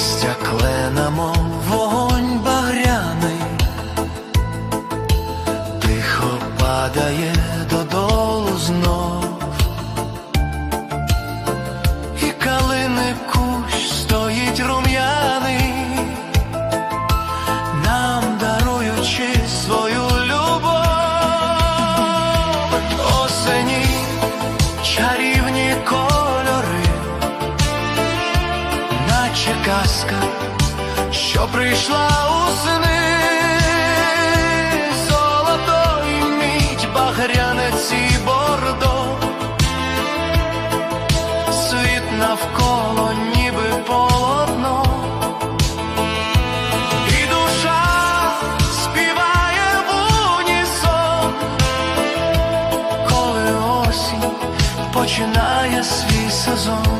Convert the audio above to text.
листя клена, мов вогонь багряний, тихо падає наче казка, що прийшла у сни, золотої і мідь багрянець і бордо, світ навколо ніби полотно, і душа співає в унісон, коли осінь починає свій сезон.